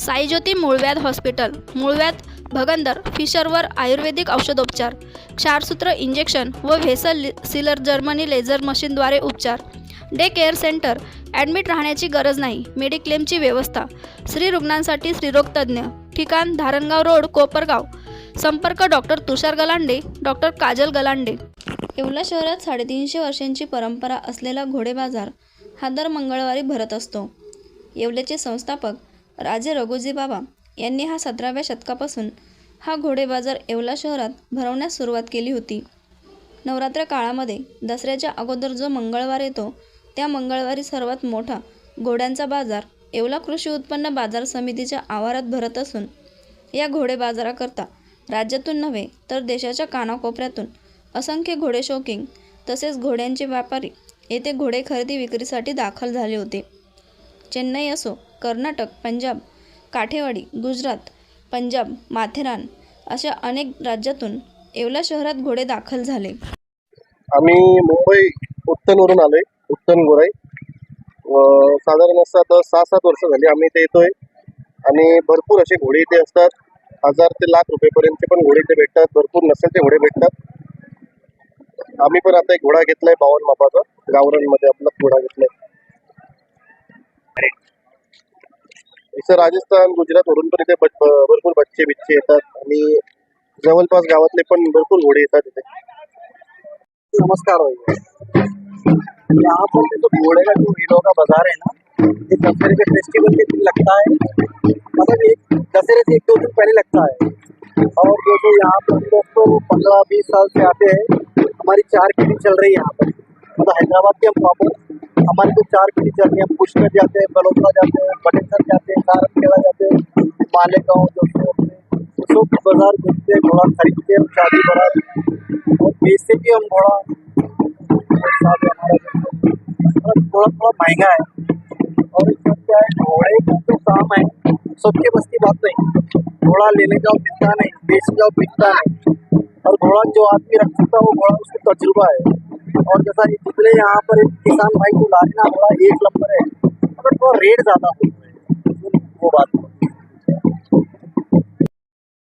साईज्योती मूळव्याध हॉस्पिटल मुळव्याध भगंदर फिशरवर आयुर्वेदिक औषधोपचार क्षारसूत्र इंजेक्शन व व्हेसल सिलर जर्मनी लेझर मशीनद्वारे उपचार. डे केअर सेंटर ॲडमिट राहण्याची गरज नाही मेडिक्लेमची व्यवस्था. स्त्री रुग्णांसाठी स्त्रीरोगतज्ञ ठिकाण धारणगाव रोड कोपरगाव. संपर्क डॉक्टर तुषार गलांडे डॉक्टर काजल गलांडे. येवला शहरात साडेतीनशे वर्षांची परंपरा असलेला घोडे बाजार हा दर मंगळवारी भरत असतो. येवल्याचे संस्थापक राजे रघुजी बाबा यांनी हा सतराव्या शतकापासून हा घोडे बाजार येवला शहरात भरवण्यास सुरुवात केली होती. नवरात्र काळामध्ये दसऱ्याच्या अगोदर जो मंगळवार येतो त्या मंगळवारी सर्वात मोठा घोड्यांचा बाजार येवला कृषी उत्पन्न बाजार समितीच्या आवारात भरत असून या घोडे बाजाराकरता राज्यातून नव्हे तर देशाच्या कानाकोपऱ्यातून असंख्य घोडे शौकिंग तसेच घोड्यांचे व्यापारी येथे घोडे खरेदी विक्रीसाठी दाखल झाले होते. चेन्नई असो कर्नाटक पंजाब काठेवाडी गुजरात पंजाब माथेरान अशा अनेक राज्यातून येवला शहरात घोडे दाखल झाले. आम्ही मुंबई उत्तनवरून आलोय उत्तन गोराई साधारण असं आता सहा सात वर्ष झाली आम्ही इथे येतोय. आणि भरपूर असे घोडे इथे असतात. हजार ते लाख रुपयेपर्यंतचे पण घोडे इथे भेटतात. भरपूर नसलचे घोडे भेटतात. आम्ही पण आता एक घोडा घेतलाय बावन मापाचा. गावरांमध्ये आपला घोडा घेतलाय. इथं राजस्थान गुजरात वरून पण इथे भरपूर बच्चे बिच्चे येतात. आणि जवळपास गावातले पण भरपूर घोडे येतात इथे. नमस्कार यहाँ पर जो घोड़े का जो हीरो का बाजार है ना ये दशहरे के फेस्टिवल के दिन लगता है। मतलब एक दशहरे से एक दो दिन पहले लगता है। और जो जो यहाँ पर लोग तो पंद्रह बीस साल से आते हैं हमारी चार पीढ़ी चल रही है यहाँ पर। मतलब हैदराबाद के हम प्रॉपर हमारी तो चार चल रही है पुष्कर जाते हैं बलोत्रा जाते हैं, बटेसर जाते हैं सारंगखेड़ा जाते हैं मालेगांव जो सो अपने सब बाज़ार घूमते हैं घोड़ा खरीदते हैं शादी बारात। और बेचते भी हम घोड़ा साथ हमारा थोड़ा थोड़ा महँगा है। और इसमें क्या है, घोड़े का जो काम है, सबके बस की बात नहीं। घोड़ा लेने जाओ, बिकता नहीं, बेच जाओ, बिकता नहीं। और घोड़ा जो आदमी रख सकता है, वो घोड़ा उसका तजुर्बा है। और जैसा ये पिछले यहाँ पर एक किसान भाई को लाजना घोड़ा एक नंबर है। अगर थोड़ा रेट ज़्यादा हो। वो बात है।